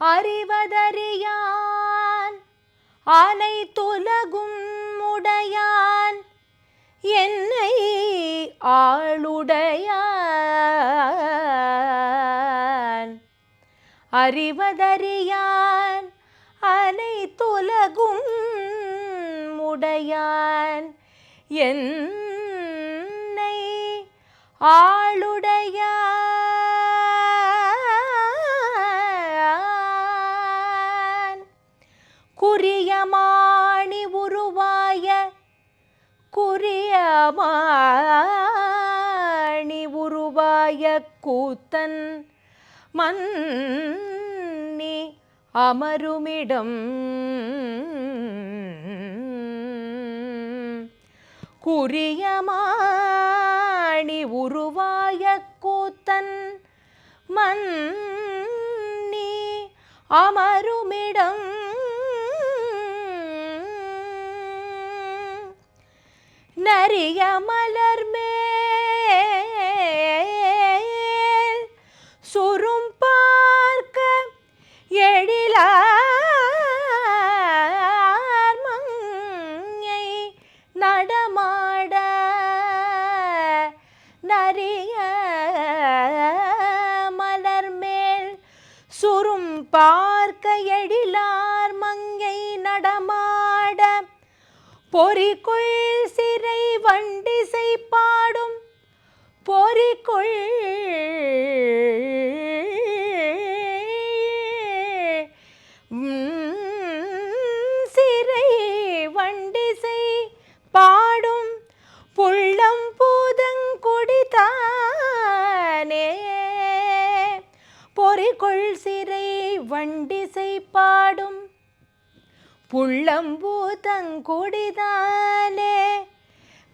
அறிவதறியான். அனைத்துலகும் உடையான். என்னை ஆளுடையான். அறிவதறியான். அனைத்துலகும் உடையான். என்னை ஆ மாணி உருவாய கூத்தன் மன்னி அமருமிடம். குறியமாணி உருவாய கூத்தன் மன்னி அமருமிடம். நரிய மலர் மேல். சுரும் பார்க்க எழிலார் மங்கை நடமாட நரிய மலர் மேல். சுரும் பார்க்க எழிலார் மங்கை நடமாட பொறிக்குள் கொள் சிறை வண்டிசை பாடும் புள்ளம் பூதங்குடிதானே பொறிகொள் சிறை வண்டிசை பாடும் புள்ளம்பூதங்குடிதானே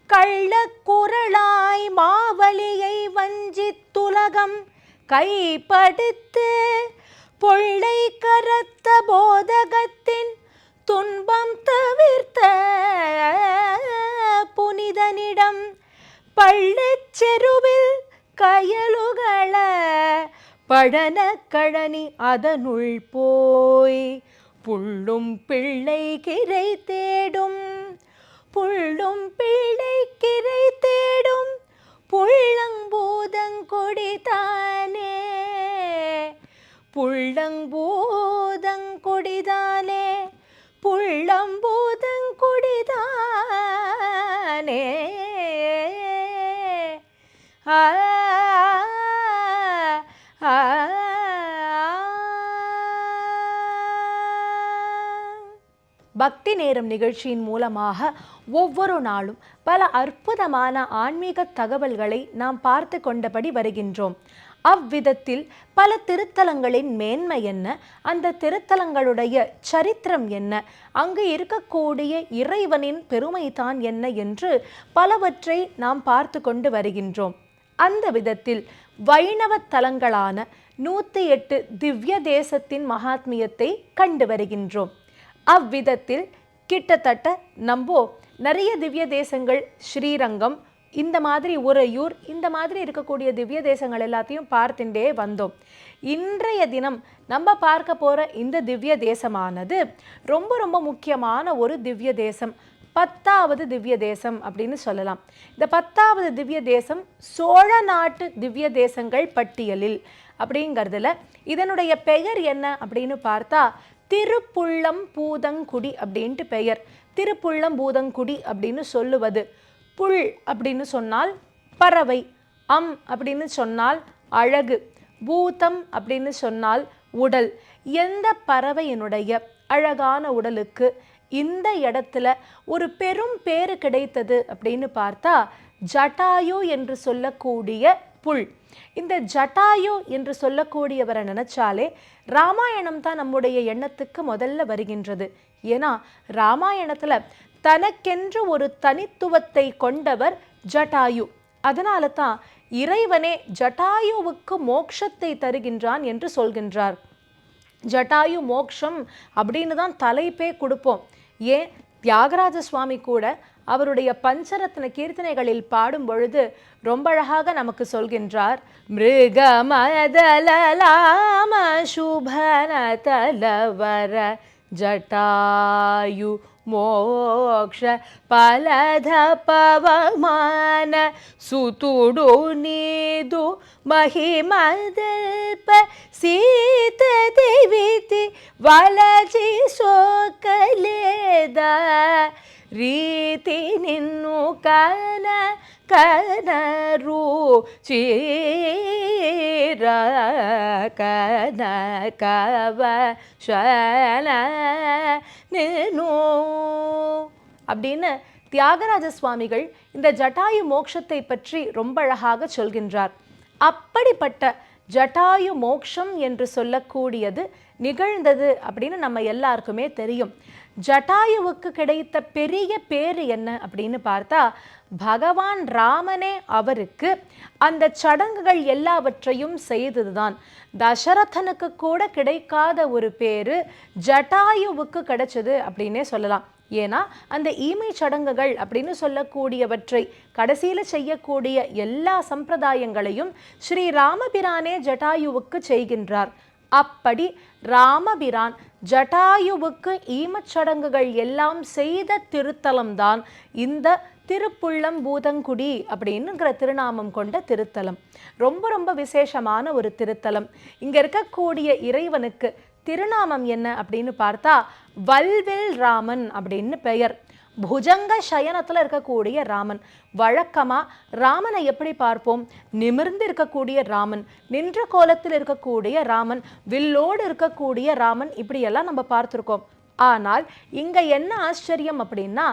கள்ளக்குரலாய் மாவழியை வஞ்சித்துலகம் கைப்படுத்து பொள்ளை கரத்த போதகத்தின் துன்பம் தவிர்த்த புனிதனிடம் பள்ளச்செருவில் கயலுகள படன கழனி அதனுள் போய் புள்ளும் பிள்ளை கிரை தேடும் புள்ளும் பிள்ளை கிரை தேடும். புள்ளங்கூதங்கொடி தானே. புள்ளங்கூத பக்தி நேரம் நிகழ்ச்சியின் மூலமாக ஒவ்வொரு நாளும் பல அற்புதமான ஆன்மீக தகவல்களை நாம் பார்த்து கொண்டபடி வருகின்றோம். அவ்விதத்தில் பல திருத்தலங்களின் மேன்மை என்ன? அந்த திருத்தலங்களுடைய சரித்திரம் என்ன? அங்கு இருக்கக்கூடிய இறைவனின் பெருமைதான் என்ன என்று பலவற்றை நாம் பார்த்து கொண்டு வருகின்றோம். அந்த விதத்தில் வைணவ தலங்களான நூற்றி எட்டு திவ்ய தேசத்தின் மகாத்மியத்தை கண்டு வருகின்றோம். அவ்விதத்தில் கிட்டத்தட்ட நம்போ. நிறைய திவ்ய தேசங்கள் ஸ்ரீரங்கம் இந்த மாதிரி உறையூர் இந்த மாதிரி இருக்கக்கூடிய திவ்ய தேசங்கள் எல்லாத்தையும் பார்த்துட்டே வந்தோம். இன்றைய தினம் நம்ம பார்க்க போகிற இந்த திவ்ய தேசமானது ரொம்ப ரொம்ப முக்கியமான ஒரு திவ்ய தேசம். பத்தாவது திவ்ய தேசம் அப்படின்னு சொல்லலாம். இந்த பத்தாவது திவ்ய தேசம் சோழ நாட்டு திவ்ய தேசங்கள் பட்டியலில் அப்படிங்கிறதுல இதனுடைய பெயர் என்ன அப்படின்னு பார்த்தா திருப்புள்ளம் பூதங்குடி அப்படின்ட்டு பெயர். திருப்புள்ளம் பூதங்குடி அப்படின்னு சொல்லுவது. புல் அப்படின்னு சொன்னால் பறவை அம் அப்படின்னு சொன்னால் அழகு பூதம் அப்படின்னு சொன்னால் உடல். எந்த பறவையினுடைய அழகான உடலுக்கு இந்த இடத்துல ஒரு பெரும் பேரு கிடைத்தது அப்படின்னு பார்த்தா ஜட்டாயு என்று சொல்லக்கூடிய புல். இந்த ஜட்டாயு என்று சொல்லக்கூடியவரை நினைச்சாலே ராமாயணம் தான் நம்முடைய எண்ணத்துக்கு முதல்ல வருகின்றது. ஏன்னா ராமாயணத்தில் தனக்கென்று ஒரு தனித்துவத்தை கொண்டவர் ஜட்டாயு. அதனால தான் இறைவனே ஜட்டாயுவுக்கு மோட்சத்தை தருகின்றான் என்று சொல்கின்றார். ஜட்டாயு மோக்ஷம் அப்படின்னு தான் தலைப்பே கொடுப்போம். ஏன்? தியாகராஜ சுவாமி கூட அவருடைய பஞ்சரத்ன கீர்த்தனைகளில் பாடும் பொழுது ரொம்ப அழகாக நமக்கு சொல்கின்றார் மிருக மதலாம சுபனதலவர ஜட்டாயு மோக்ஷ பலத பவமான சுத்துடு நீது மகிமதல்ப சீத தேவிதி வலஜி சோக்கலேதா ರೀತಿ ನಿನ್ನು ಕನ ಕನರು ಚೀರ ಕನ ಕವ ಶನ நினோ அப்படின்னு தியாகராஜ சுவாமிகள் இந்த ஜட்டாயு மோட்சத்தை பற்றி ரொம்ப அழகாக சொல்கின்றார் அப்படிப்பட்ட ஜட்டாயு மோக்ஷம் என்று சொல்லக்கூடியது நிகழ்ந்தது அப்படின்னு நம்ம எல்லாருக்குமே தெரியும் ஜட்டாயுவுக்கு கிடைத்த பெரிய பேர் என்ன அப்படின்னு பார்த்தா பகவான் ராமனே அவருக்கு அந்த சடங்குகள் எல்லாவற்றையும் செய்ததுதான். தசரதனுக்கு கூட கிடைக்காத ஒரு பேர் ஜட்டாயுவுக்கு கிடைச்சது அப்படின்னே சொல்லலாம். ஏன்னா அந்த ஈமை சடங்குகள் அப்படின்னு சொல்லக்கூடியவற்றை கடைசியில் செய்யக்கூடிய எல்லா சம்பிரதாயங்களையும் ஸ்ரீ ராமபிரானே ஜட்டாயுவுக்கு செய்கின்றார். அப்படி ராமபிரான் ஜட்டாயுவுக்கு ஈமச் சடங்குகள் எல்லாம் செய்த திருத்தலம்தான் இந்த திருப்புள்ளம் பூதங்குடி அப்படின்னுங்கிற திருநாமம் கொண்ட திருத்தலம். ரொம்ப ரொம்ப விசேஷமான ஒரு திருத்தலம். இங்கே இருக்கக்கூடிய இறைவனுக்கு திருநாமம் என்ன அப்படின்னு பார்த்தா வல்வில் ராமன் அப்படின்னு பெயர். புஜங்க சயனத்தில் இருக்கக்கூடிய ராமன். வழக்கமாக ராமனை எப்படி பார்ப்போம்? நிமிர்ந்து இருக்கக்கூடிய ராமன் நின்ற கோலத்தில் இருக்கக்கூடிய ராமன் வில்லோடு இருக்கக்கூடிய ராமன் இப்படியெல்லாம் நம்ம பார்த்துருக்கோம். ஆனால் இங்கே என்ன ஆச்சரியம் அப்படின்னா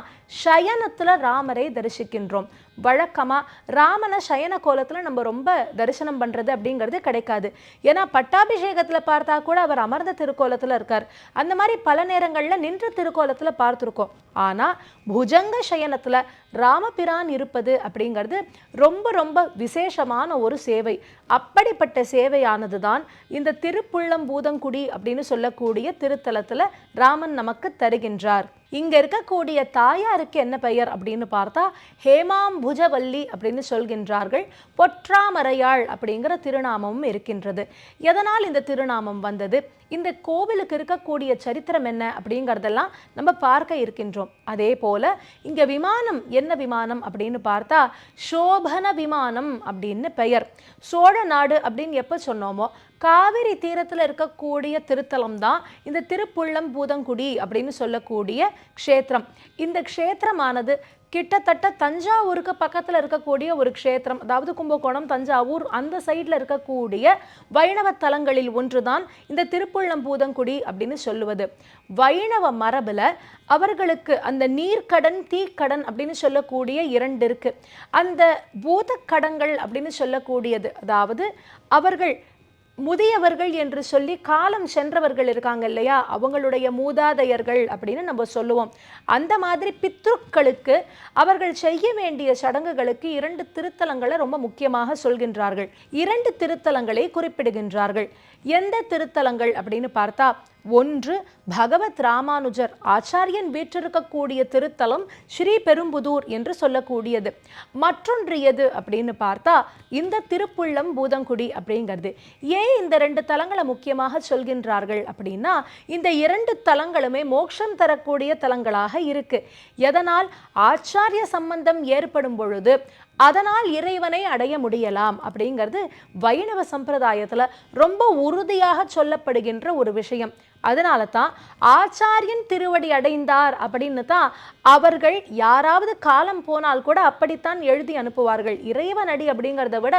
சயனத்தில் ராமரை தரிசிக்கின்றோம். வழக்கமாக ராமனை சயன கோலத்தில் நம்ம ரொம்ப தரிசனம் பண்ணுறது அப்படிங்கிறது கிடைக்காது. ஏன்னா பட்டாபிஷேகத்தில் பார்த்தா கூட அவர் அமர்ந்த திருக்கோலத்தில் இருக்கார். அந்த மாதிரி பல நேரங்களில் நின்ற திருக்கோலத்தில் பார்த்துருக்கோம். ஆனால் புஜங்க சயனத்தில் ராமபிரான் இருப்பது அப்படிங்கிறது ரொம்ப ரொம்ப விசேஷமான ஒரு சேவை. அப்படிப்பட்ட சேவையானது தான் இந்த திருப்புள்ளம் பூதங்குடி அப்படின்னு சொல்லக்கூடிய திருத்தலத்தில் ராமன் நமக்கு தருகின்றார். இங்கே இருக்கக்கூடிய தாயாருக்கு என்ன பெயர் அப்படின்னு பார்த்தா ஹேமாம்புஜவல்லி அப்படின்னு சொல்கின்றார்கள். பொற்றாமரையாள் அப்படிங்கிற திருநாமமும் இருக்கின்றது. எதனால் இந்த திருநாமம் வந்தது? இந்த கோவிலுக்கு இருக்கக்கூடிய சரித்திரம் என்ன அப்படிங்கிறதெல்லாம் நம்ம பார்க்க இருக்கின்றோம். அதே போல இங்கே விமானம் என்ன விமானம் அப்படின்னு பார்த்தா சோபன விமானம் அப்படின்னு பெயர். சோழ நாடு அப்படின்னு எப்போ சொன்னோமோ காவிரி தீரத்தில் இருக்கக்கூடிய திருத்தலம் தான் இந்த திருப்புள்ளம் பூதங்குடி அப்படின்னு சொல்லக்கூடிய க்ஷேத்திரம். இந்த க்ஷேத்திரமானது கிட்டத்தட்ட தஞ்சாவூருக்கு பக்கத்தில் இருக்கக்கூடிய ஒரு க்ஷேத்திரம். அதாவது கும்பகோணம் தஞ்சாவூர் அந்த சைடில் இருக்கக்கூடிய வைணவ தலங்களில் ஒன்று தான் இந்த திருப்புள்ளம் பூதங்குடி அப்படின்னு சொல்லுவது. வைணவ மரபில் அவர்களுக்கு அந்த நீர்க்கடன் தீக்கடன் அப்படின்னு சொல்லக்கூடிய இரண்டு இருக்குது அந்த பூதக்கடங்கள் அப்படின்னு சொல்லக்கூடியது. அதாவது அவர்கள் முதியவர்கள் என்று சொல்லி காலம் சென்றவர்கள் இருக்காங்க இல்லையா? அவங்களுடைய மூதாதையர்கள் அப்படின்னு நம்ம சொல்லுவோம். அந்த மாதிரி பித்ருக்களுக்கு அவர்கள் செய்ய வேண்டிய சடங்குகளுக்கு இரண்டு திருத்தலங்களை ரொம்ப முக்கியமாக சொல்கின்றார்கள். இரண்டு திருத்தலங்களை குறிப்பிடுகின்றார்கள். எந்த திருத்தலங்கள் அப்படின்னு பார்த்தா ஒன்று பகவத் ராமானுஜர் ஆச்சாரியன் வீற்றிருக்கக்கூடிய திருத்தலம் ஸ்ரீ பெரும்புதூர் என்று சொல்லக்கூடியது. மற்றொன்று எது அப்படின்னு பார்த்தா இந்த திருப்புள்ளம் பூதங்குடி அப்படிங்கிறது. ஏன் இந்த ரெண்டு தலங்களை முக்கியமாக சொல்கின்றார்கள் அப்படின்னா இந்த இரண்டு தலங்களுமே மோட்சம் தரக்கூடிய தலங்களாக இருக்கு. எதனால்? ஆச்சாரிய சம்பந்தம் ஏற்படும் பொழுது அதனால் இறைவனை அடைய முடியலாம் அப்படிங்கிறது வைணவ சம்பிரதாயத்தில் ரொம்ப உறுதியாக சொல்லப்படுகின்ற ஒரு விஷயம். அதனால தான் ஆச்சாரியன் திருவடி அடைந்தார் அப்படின்னு தான் அவர்கள் யாராவது காலம் போனால் கூட அப்படித்தான் எழுதி அனுப்புவார்கள். இறைவன் அடி அப்படிங்கிறத விட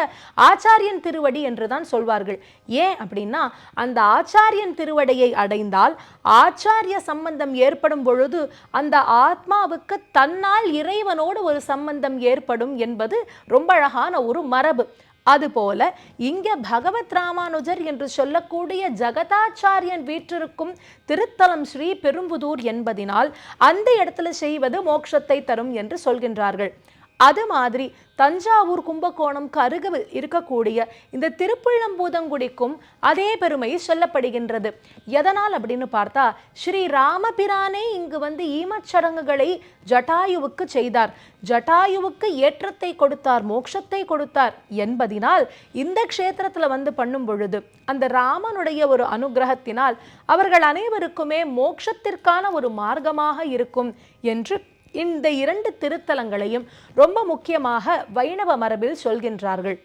ஆச்சாரியன் திருவடி என்று தான் சொல்வார்கள். ஏன் அப்படின்னா அந்த ஆச்சாரியன் திருவடியை அடைந்தால் ஆச்சாரிய சம்பந்தம் ஏற்படும் பொழுது அந்த ஆத்மாவுக்கு தன்னால் இறைவனோடு ஒரு சம்பந்தம் ஏற்படும் என்பது ரொம்ப அழகான ஒரு மரபு. அதுபோல இங்க பகவத் ராமானுஜர் என்று சொல்லக்கூடிய ஜகதாச்சாரியன் வீற்றிருக்கும் திருத்தலம் ஸ்ரீ பெரும்புதூர் என்பதினால் அந்த இடத்துல செய்வது மோட்சத்தை தரும் என்று சொல்கின்றார்கள். அது மாதிரி தஞ்சாவூர் கும்பகோணம்க்கு அருக இருக்கக்கூடிய இந்த திருப்புள்ளம்பூதங்குடிக்கும் அதே பெருமை சொல்லப்படுகின்றது. எதனால் அப்படின்னு பார்த்தா ஸ்ரீ ராமபிரானே இங்கு வந்து ஈமச்சடங்குகளை ஜட்டாயுவுக்கு செய்தார். ஜட்டாயுவுக்கு ஏற்றத்தை கொடுத்தார் மோட்சத்தை கொடுத்தார் என்பதினால் இந்த க்ஷேத்திரத்தில் வந்து பண்ணும் பொழுது அந்த ராமனுடைய ஒரு அனுகிரகத்தினால் அவர்கள் அனைவருக்குமே மோட்சத்திற்கான ஒரு மார்க்கமாக இருக்கும் என்று இந்த இரண்டு திருத்தலங்களையும் ரொம்ப முக்கியமாக வைணவ மரபில் சொல்கின்றார்கள்.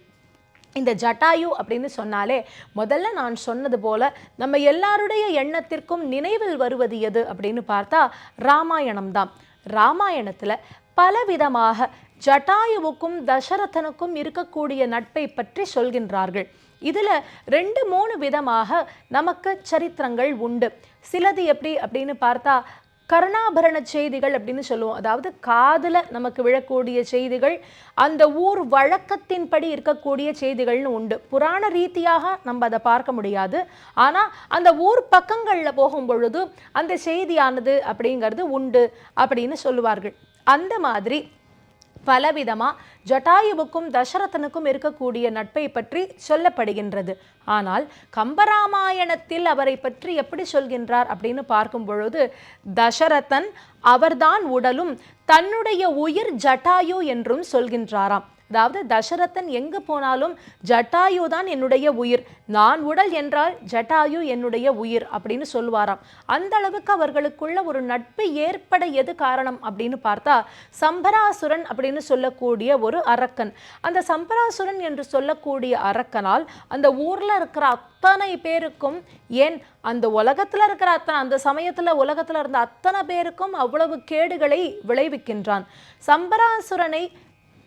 இந்த ஜட்டாயு அப்படின்னு சொன்னாலே முதல்ல நான் சொன்னது போல நம்ம எல்லாருடைய எண்ணத்திற்கும் நினைவில் வருவது எது அப்படின்னு பார்த்தா ராமாயணம் தான். ராமாயணத்துல பலவிதமாக ஜட்டாயுவுக்கும் தசரதனுக்கும் இருக்கக்கூடிய நட்பை பற்றி சொல்கின்றார்கள். இதில் ரெண்டு மூணு விதமாக நமக்கு சரித்திரங்கள் உண்டு. சிலது எப்படி அப்படின்னு பார்த்தா கருணாபரண செய்திகள் அப்படின்னு சொல்லுவோம். அதாவது காதில் நமக்கு விழக்கூடிய செய்திகள் அந்த ஊர் வழக்கத்தின்படி இருக்கக்கூடிய செய்திகள்னு உண்டு. புராண ரீதியாக நம்ம அதை பார்க்க முடியாது. ஆனால் அந்த ஊர் பக்கங்களில் போகும் பொழுது அந்த செய்தியானது அப்படிங்கிறது உண்டு அப்படின்னு சொல்லுவார்கள். அந்த மாதிரி பலவிதமாக ஜட்டாயுவுக்கும் தசரதனுக்கும் இருக்கக்கூடிய நட்பை பற்றி சொல்லப்படுகின்றது. ஆனால் கம்பராமாயணத்தில் அவரை பற்றி எப்படி சொல்கின்றார் அப்படின்னு பார்க்கும் பொழுது தசரதன் அவர்தான் உடலும் தன்னுடைய உயிர் ஜட்டாயு என்றும் சொல்கின்றாராம். அதாவது தசரதன் எங்கு போனாலும் ஜட்டாயு தான் என்னுடைய உயிர். நான் உடல் என்றால் ஜட்டாயு என்னுடைய உயிர் அப்படின்னு சொல்லுவாராம். அந்த அளவுக்கு அவர்களுக்குள்ள ஒரு நட்பு ஏற்பட எது காரணம் அப்படின்னு பார்த்தா சம்பராசுரன் அப்படின்னு சொல்லக்கூடிய ஒரு அரக்கன். அந்த சம்பராசுரன் என்று சொல்லக்கூடிய அரக்கனால் அந்த ஊர்ல இருக்கிற அத்தனை பேருக்கும் ஏன் அந்த உலகத்தில் இருக்கிற அத்தனை அந்த சமயத்தில் உலகத்தில் இருந்த அத்தனை பேருக்கும் அவ்வளவு கேடுகளை விளைவிக்கின்றான். சம்பராசுரனை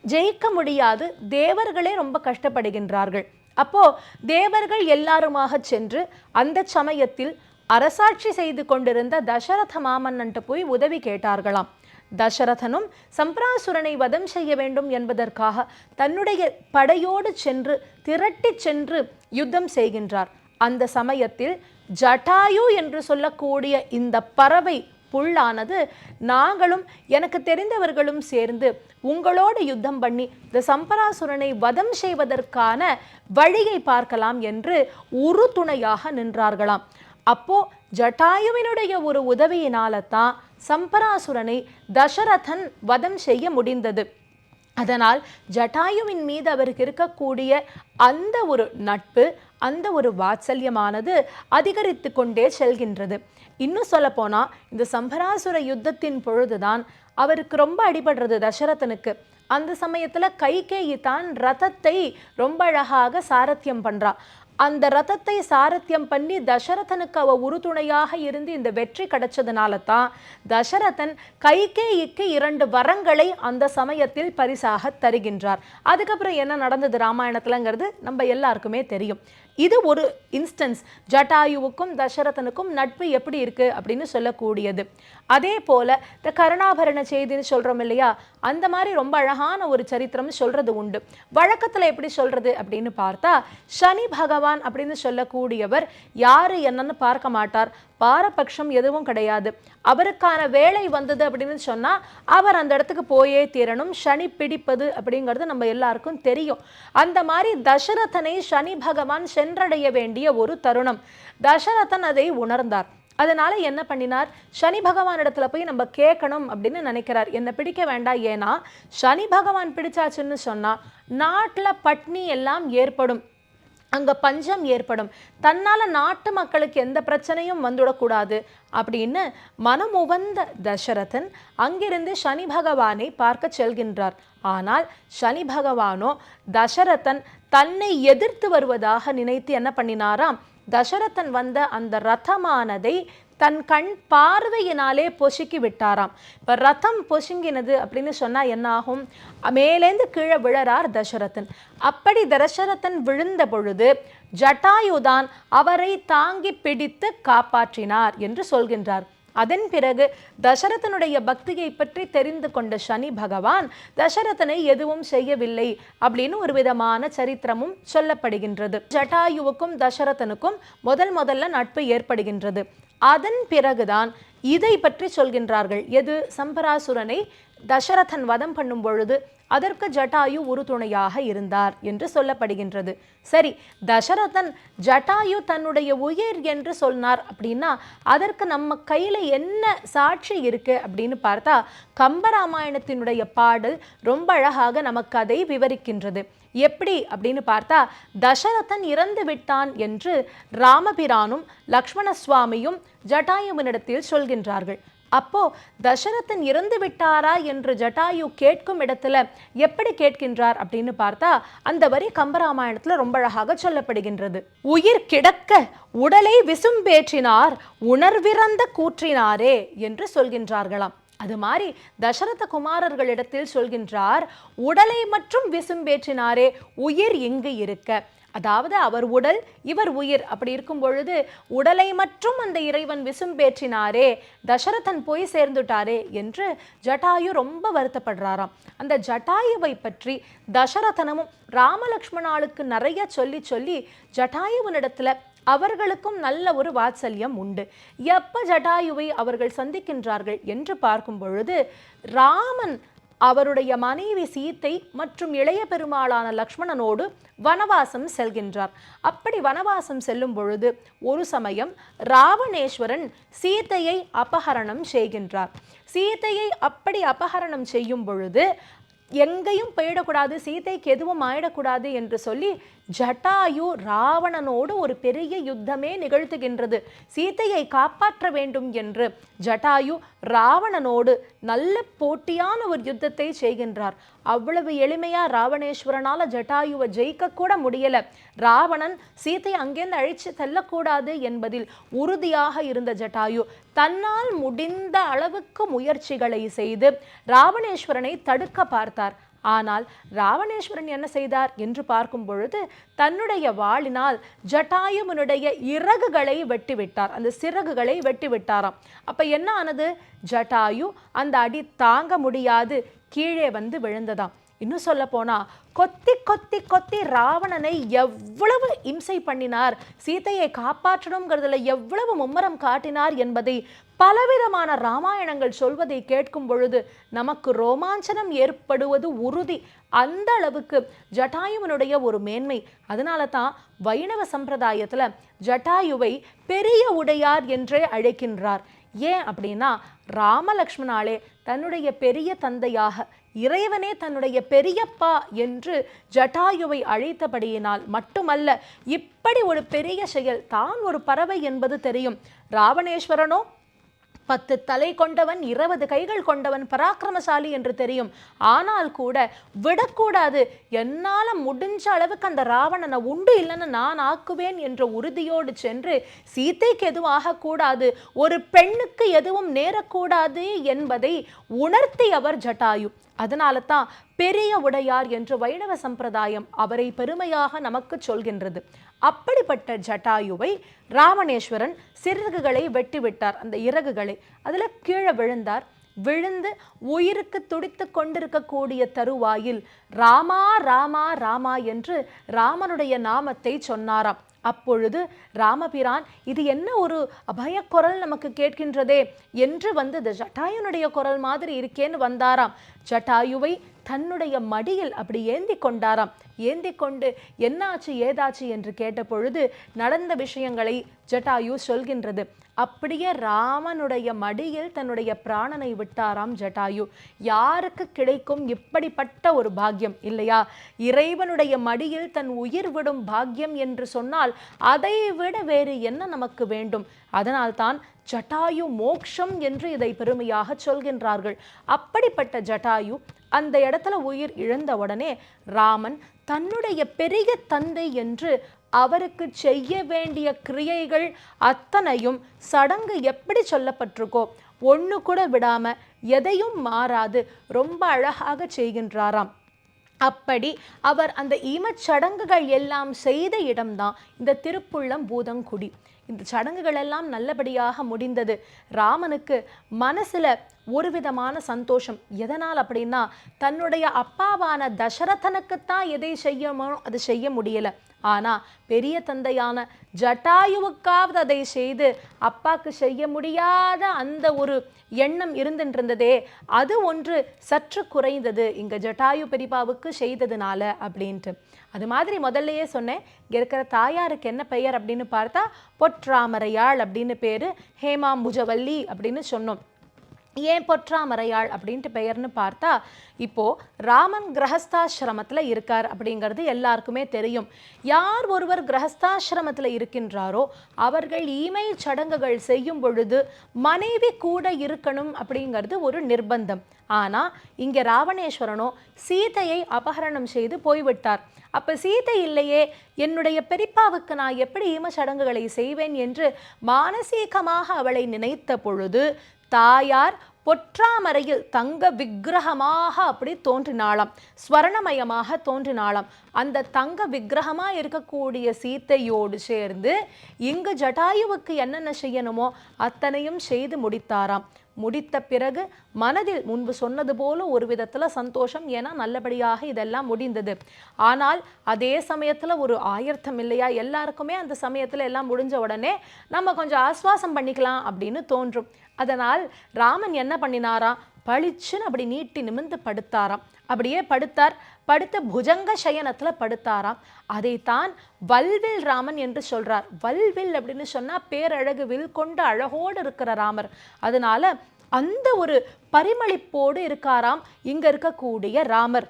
ஜெயிக்க முடியாது தேவர்களே ரொம்ப கஷ்டப்படுகின்றார்கள். அப்போ தேவர்கள் எல்லாருமாக சென்று அந்த சமயத்தில் அரசாட்சி செய்து கொண்டிருந்த தசரத மாமன்னன்ட்டு போய் உதவி கேட்டார்களாம். தசரதனும் சம்பராசுரனை வதம் செய்ய வேண்டும் என்பதற்காக தன்னுடைய படையோடு சென்று திரட்டி சென்று யுத்தம் செய்கின்றார். அந்த சமயத்தில் ஜட்டாயு என்று சொல்லக்கூடிய இந்த பறவை புல்லானது நாங்களும் எனக்கு தெரிந்தவர்களும் சேர்ந்து உங்களோடு யுத்தம் பண்ணி இந்த சம்பராசுரனை வதம் செய்வதற்கான வழியை பார்க்கலாம் என்று உறுதுணையாக நின்றார்களாம். அப்போ ஜட்டாயுவினுடைய ஒரு உதவியினால தான் சம்பராசுரனை தசரதன் வதம் செய்ய முடிந்தது. அதனால் ஜட்டாயுவின் மீது அவருக்கு இருக்கக்கூடிய அந்த ஒரு நட்பு அந்த ஒரு வாத்சல்யமானது அதிகரித்து கொண்டே செல்கின்றது. இன்னும் சொல்ல இந்த சம்பராசுர யுத்தத்தின் பொழுதுதான் அவருக்கு ரொம்ப அடிபடுறது தசரதனுக்கு. அந்த சமயத்தில் கைகேயி தான் ரதத்தை ரொம்ப அழகாக சாரத்தியம் பண்ணுறா அந்த ரதத்தை சாரத்தியம் பண்ணி தசரதனுக்கு அவ உறுதுணையாக இருந்து இந்த வெற்றி கிடைச்சதுனால தான் தசரதன் கைகேயிக்கு இரண்டு வரங்களை அந்த சமயத்தில் பரிசாக தருகின்றார். அதுக்கப்புறம் என்ன நடந்தது ராமாயணத்துலங்கிறது நம்ம எல்லாருக்குமே தெரியும். இது ஒரு இன்ஸ்டன்ஸ் ஜட்டாயுவுக்கும் தசரதனுக்கும் நட்பு எப்படி இருக்கு அப்படின்னு சொல்லக்கூடியது. அதே போல இந்த கருணாபரண செய்தின்னு சொல்றோம் இல்லையா? அந்த மாதிரி ரொம்ப அழகான ஒரு சரித்திரம் சொல்றது உண்டு. வழக்கத்துல எப்படி சொல்றது அப்படின்னு பார்த்தா சனி பகவான் அப்படின்னு சொல்லக்கூடியவர் யாரு என்னன்னு பார்க்க மாட்டார். பாரபட்சம் எதுவும் கிடையாது. அவருக்கான வேலை வந்தது அப்படின்னு சொன்னா அவர் அந்த இடத்துக்கு போயே தீரணும். சனி பிடிப்பது அப்படிங்கிறது நம்ம எல்லாருக்கும் தெரியும். அந்த மாதிரி தசரதனை சனி பகவான் சென்றடைய வேண்டிய ஒரு தருணம். தசரதன் அதை உணர்ந்தார். அதனால என்ன பண்ணினார்? சனி பகவான் இடத்துல போய் நம்ம கேட்கணும் அப்படின்னு நினைக்கிறார். என்னை பிடிக்க வேண்டாம். ஏன்னா சனி பகவான் பிடிச்சாச்சுன்னு சொன்னா நாட்டில் பட்னி எல்லாம் ஏற்படும். அங்க பஞ்சம் ஏற்படும். தன்னால் நாட்டு மக்களுக்கு எந்த பிரச்சனையும் வந்துடக்கூடாது. அப்படின்னு மனமுவந்த தசரதன் அங்கிருந்து சனி பகவானை பார்க்க செல்கின்றார். ஆனால் சனி பகவானோ தசரதன் தன்னை எதிர்த்து வருவதாக நினைத்து என்ன பண்ணினாராம்? தசரதன் வந்த அந்த ரதமானதை தன் கண் பார்வையினாலே பொசுக்கி விட்டாராம். இப்போ ரதம் பொசுங்கினது அப்படின்னு சொன்னால் என்ன ஆகும்? மேலேந்து கீழே விழறார் தசரதன். அப்படி தசரதன் விழுந்த பொழுது ஜட்டாயுதான் அவரை தாங்கி பிடித்து காப்பாற்றினார் என்று சொல்கின்றார். அதன் பிறகு தசரதனுடைய பக்தியை பற்றி தெரிந்து கொண்ட சனி பகவான் தசரதனை எதுவும் செய்யவில்லை அப்படின்னு ஒரு விதமான சரித்திரமும் சொல்லப்படுகின்றது. ஜட்டாயுவுக்கும் தசரதனுக்கும் முதல் முதல்ல நட்பு ஏற்படுகின்றது. அதன் பிறகுதான் இதை பற்றி சொல்கின்றார்கள். எது? சம்பராசுரனை தசரதன் வதம் பண்ணும் பொழுது அதற்கு ஜட்டாயு உறுதுணையாக இருந்தார் என்று சொல்லப்படுகின்றது. சரி தசரதன் ஜட்டாயு தன்னுடைய உயிர் என்று சொன்னார் அப்படின்னா அதற்கு நம்ம கையில் என்ன சாட்சி இருக்கு அப்படின்னு பார்த்தா கம்பராமாயணத்தினுடைய பாடல் ரொம்ப அழகாக நமக்கு அதை விவரிக்கின்றது. எப்படி அப்படின்னு பார்த்தா தசரதன் இறந்து விட்டான் என்று ராமபிரானும் லக்ஷ்மண சுவாமியும் ஜட்டாயுவினிடத்தில் சொல்கின்றார்கள். அப்போ தசரதன் இறந்து விட்டாரா என்று ஜட்டாயு கேட்கும் இடத்துல எப்படி கேட்கின்றார் அப்படின்னு பார்த்தா அந்த வரி கம்பராமாயணத்துல ரொம்ப அழகாக சொல்லப்படுகின்றது. உயிர் கிடக்க உடலை விசும்பேற்றினார் உணர்விறந்த கூற்றினாரே என்று சொல்கின்றார்களாம். அது மாதிரி தசரத குமாரர்களிடத்தில் சொல்கின்றார் உடலை மற்றும் விசும்பேற்றினாரே உயிர் இங்கு இருக்க? அதாவது அவர் உடல் இவர் உயிர். அப்படி இருக்கும் பொழுது உடலை மற்றும் அந்த இறைவன் விசும்பேற்றினாரே தசரதன் போய் சேர்ந்துட்டாரே என்று ஜட்டாயு ரொம்ப வருத்தப்படுறாராம். அந்த ஜட்டாயுவை பற்றி தசரதனமும் ராமலக்ஷ்மணாளுக்கு நிறைய சொல்லி சொல்லி ஜட்டாயுவனிடத்துல அவர்களுக்கும் நல்ல ஒரு வாத்சல்யம் உண்டு. எப்ப ஜட்டாயுவை அவர்கள் சந்திக்கின்றார்கள் என்று பார்க்கும் பொழுது ராமன் அவருடைய மனைவி சீத்தை மற்றும் இளைய பெருமாளான லக்ஷ்மணனோடு வனவாசம் செல்கின்றார். அப்படி வனவாசம் செல்லும் பொழுது ஒரு சமயம் ராவணேஸ்வரன் சீத்தையை அபகரணம் செய்கின்றார். சீத்தையை அப்படி அபகரணம் செய்யும் பொழுது எங்கேயும் போயிடக்கூடாது சீதைக்கு எதுவும் ஆயிடக்கூடாது என்று சொல்லி ஜட்டாயு ராவணனோடு ஒரு பெரிய யுத்தமே நிகழ்த்துகின்றது. சீதையை காப்பாற்ற வேண்டும் என்று ஜட்டாயு ராவணனோடு நல்ல போட்டியான ஒரு யுத்தத்தை செய்கின்றார். அவ்வளவு எளிமையா ராவணேஸ்வரனால ஜட்டாயுவை ஜெயிக்க கூட முடியல. ராவணன் சீத்தை அங்கேருந்து அழிச்சு செல்லக்கூடாது என்பதில் உறுதியாக இருந்த ஜட்டாயு தன்னால் முடிந்த அளவுக்கு முயற்சிகளை செய்து ராவணேஸ்வரனை தடுக்க பார்த்தார். ஆனால் ராவணேஸ்வரன் என்ன செய்தார் என்று பார்க்கும் பொழுது தன்னுடைய வாளினால் ஜட்டாயுவனுடைய இறகுகளை வெட்டிவிட்டார். அந்த சிறகுகளை வெட்டிவிட்டாராம். அப்ப என்ன ஆனது? ஜட்டாயு அந்த அடி தாங்க முடியாது. கீழே வந்து விழுந்ததாம். இன்னும் சொல்ல போனால் கொத்தி கொத்தி கொத்தி ராவணனை எவ்வளவு இம்சை பண்ணினார் சீதையை காப்பாற்றணுங்கிறதுல எவ்வளவு மும்முரம் காட்டினார் என்பதை பலவிதமான ராமாயணங்கள் சொல்வதை கேட்கும் பொழுது நமக்கு ரோமாஞ்சனம் ஏற்படுவது உறுதி. அந்த அளவுக்கு ஜட்டாயுவனுடைய ஒரு மேன்மை. அதனால தான் வைணவ சம்பிரதாயத்தில் ஜட்டாயுவை பெரிய உடையார் என்றே அழைக்கின்றார். ஏன் அப்படின்னா ராமலக்ஷ்மணாலே தன்னுடைய பெரிய தந்தையாக இறைவனே தன்னுடைய பெரியப்பா என்று ஜட்டாயுவை அழைத்தபடியினால் மட்டுமல்ல இப்படி ஒரு பெரிய செயல் தான் ஒரு பறவை என்பது தெரியும். ராவணேஸ்வரனோ பத்து தலை கொண்டவன் இருபது கைகள் கொண்டவன் பராக்கிரமசாலி என்று தெரியும். ஆனால் கூட விடக்கூடாது. என்னால் முடிஞ்ச அளவுக்கு அந்த ராவணனை உண்டு இல்லைன்னு நான் ஆக்குவேன் என்ற உறுதியோடு சென்று சீத்தைக்கு எதுவும் ஆகக்கூடாது. ஒரு பெண்ணுக்கு எதுவும் நேரக்கூடாது என்பதை உணர்த்தியவர் ஜட்டாயு. அதனால தான் பெரிய உடையார் என்று வைணவ சம்பிரதாயம் அவரை பெருமையாக நமக்கு சொல்கின்றது. அப்படிப்பட்ட ஜட்டாயுவை ராமணேஸ்வரன் சிறகுகளை வெட்டிவிட்டார். அந்த இறகுகளை அதில் கீழே விழுந்தார். விழுந்து உயிருக்கு துடித்து கொண்டிருக்கக்கூடிய தருவாயில் ராமா ராமா ராமா என்று ராமனுடைய நாமத்தை சொன்னாராம். அப்பொழுது ராமபிரான் இது என்ன ஒரு அபயக்குரல் நமக்கு கேட்கின்றதே? என்று வந்து இந்த ஜட்டாயுனுடைய குரல் மாதிரி இருக்கேன்னு வந்தாராம். ஜட்டாயுவை தன்னுடைய மடியில் அப்படி ஏந்தி கொண்டாராம். ஏந்தி கொண்டு என்னாச்சு ஏதாச்சு என்று கேட்ட பொழுது நடந்த விஷயங்களை ஜட்டாயு சொல்கின்றது. அப்படியே ராமனுடைய மடியில் தன்னுடைய பிராணனை விட்டாராம் ஜட்டாயு. யாருக்கு கிடைக்கும் இப்படிப்பட்ட ஒரு பாக்கியம் இல்லையா? இறைவனுடைய மடியில் தன் உயிர் விடும் பாக்கியம் என்று சொன்னால் அதை விட வேறு என்ன நமக்கு வேண்டும்? அதனால்தான் ஜட்டாயு மோக்ஷம் என்று இதை பெருமையாக சொல்கின்றார்கள். அப்படிப்பட்ட ஜட்டாயு அந்த இடத்துல உயிர் இழந்த உடனே ராமன் தன்னுடைய பெரிய தந்தை என்று அவருக்கு செய்ய வேண்டிய கிரியைகள் அத்தனையும் சடங்கு எப்படி சொல்லப்பட்டிருக்கோ ஒன்று கூட விடாம எதையும் மாறாது ரொம்ப அழகாக செய்கின்றாராம். அப்படி அவர் அந்த ஈமச் சடங்குகள் எல்லாம் செய்த இடம்தான் இந்த திருப்புள்ளம் பூதங்குடி. இந்த சடங்குகள் எல்லாம் நல்லபடியாக முடிந்தது. ராமனுக்கு மனசுல ஒரு விதமான சந்தோஷம். எதனால் அப்படின்னா தன்னுடைய அப்பாவான தசரதனுக்குத்தான் எதை செய்யணும் அது செய்ய முடியல. ஆனால் பெரிய தந்தையான ஜட்டாயுவுக்காவது அதை செய்து அப்பாவுக்கு செய்ய முடியாத அந்த ஒரு எண்ணம் இருந்துருந்ததே அது ஒன்று சற்று குறைந்தது. இங்கே ஜட்டாயு பெரிப்பாவுக்கு செய்ததுனால அப்படின்ட்டு. அது மாதிரி முதல்லையே சொன்னேன் இங்கே இருக்கிற தாயாருக்கு என்ன பெயர் அப்படின்னு பார்த்தா பொற்றாமரையாள் அப்படின்னு பேர் ஹேமாம்புஜவல்லி அப்படின்னு சொன்னோம். ஏன் பொற்றாமரையாள் அப்படின்ட்டு பெயர்னு பார்த்தா இப்போது ராமன் கிரகஸ்தாசிரமத்தில் இருக்கார் அப்படிங்கிறது எல்லாருக்குமே தெரியும். யார் ஒருவர் கிரகஸ்தாசிரமத்தில் இருக்கின்றாரோ அவர்கள் இமெயில் சடங்குகள் செய்யும் பொழுது மனைவி கூட இருக்கணும் அப்படிங்கிறது ஒரு நிர்பந்தம். ஆனால் இங்கே ராவணேஸ்வரனோ சீதையை அபகரணம் செய்து போய்விட்டார். அப்போ சீதை இல்லையே என்னுடைய பெரிப்பாவுக்கு நான் எப்படி ஈம சடங்குகளை செய்வேன் என்று மானசீகமாக அவளை நினைத்த பொழுது தாயார் பொற்றாமரையில் தங்க விக்கிரகமாக அப்படி தோன்றினாளாம். ஸ்வரணமயமாக தோன்றினாளாம். அந்த தங்க விக்கிரகமாக இருக்கக்கூடிய சீத்தையோடு சேர்ந்து இங்கு ஜட்டாயுவுக்கு என்னென்ன செய்யணுமோ அத்தனையும் செய்து முடித்தாராம். முடித்த பிறகு மனதில் முன்பு சொன்னது போல ஒரு விதத்தில் சந்தோஷம். ஏன்னா நல்லபடியாக இதெல்லாம் முடிந்தது. ஆனால் அதே சமயத்தில் ஒரு ஆயர்த்தம் இல்லையா? எல்லாருக்குமே அந்த சமயத்தில் எல்லாம் முடிஞ்ச உடனே நம்ம கொஞ்சம் ஆஸ்வாசம் பண்ணிக்கலாம் அப்படின்னு தோன்றும். அதனால் ராமன் என்ன பண்ணினாராம்? பளிச்சுன்னு அப்படி நீட்டி நிமிர்ந்து படுத்தாராம். அப்படியே படுத்தார். படுத்து புஜங்க சயனத்தில் படுத்தாராம். அதைத்தான் வல்வில் ராமன் என்று சொல்கிறார் வல்வில் அப்படின்னு சொன்னால் பேரழகு வில் கொண்டு அழகோடு இருக்கிற ராமர். அதனால அந்த ஒரு பரிமளிப்போடு இருக்காராம் இங்கே இருக்கக்கூடிய ராமர்.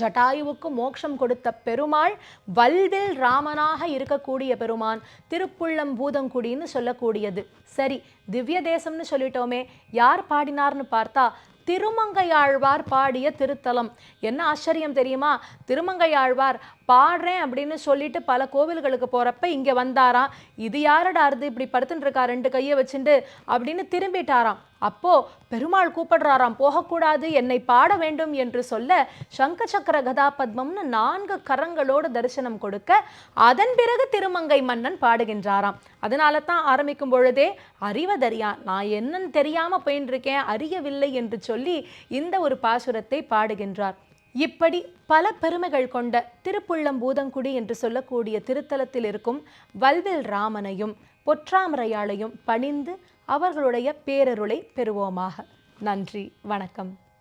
ஜட்டாயுவுக்கு மோட்சம் கொடுத்த பெருமாள் வல்வில் ராமனாக இருக்கக்கூடிய பெருமான். திருப்புள்ளம் பூதங்குடின்னு சொல்லக்கூடியது. சரி திவ்ய தேசம்னு சொல்லிட்டோமே யார் பாடினார்னு பார்த்தா திருமங்கையாழ்வார் பாடிய திருத்தலம். என்ன ஆச்சரியம் தெரியுமா? திருமங்கையாழ்வார் பாடுறேன் அப்படின்னு சொல்லிட்டு பல கோவில்களுக்கு போகிறப்ப இங்கே வந்தாராம். இது யாரடா இருந்து இப்படி படுத்துட்டு இருக்கா ரெண்டு கையை வச்சுட்டு அப்படின்னு திரும்பிட்டாராம். அப்போ பெருமாள் கூப்பிடுறாராம் போகக்கூடாது என்னை பாட வேண்டும் என்று சொல்ல சங்க சக்கர கதாபத்மம்னு நான்கு கரங்களோடு தரிசனம் கொடுக்க அதன் பிறகு திருமங்கை மன்னன் பாடுகின்றாராம். அதனால தான் ஆரம்பிக்கும் பொழுதே அறிவதறியா நான் என்னன்னு தெரியாமல் போயின்னு இருக்கேன் அறியவில்லை என்று சொல்லி இந்த ஒரு பாசுரத்தை பாடுகின்றார். இப்படி பல பெருமைகள் கொண்ட திருப்புள்ளம்பூதங்குடி என்று சொல்லக்கூடிய திருத்தலத்தில் இருக்கும் வல்வில் ராமனையும் பொற்றாமரையாளையும் பணிந்து அவர்களுடைய பேரருளை பெறுவோமாக. நன்றி வணக்கம்.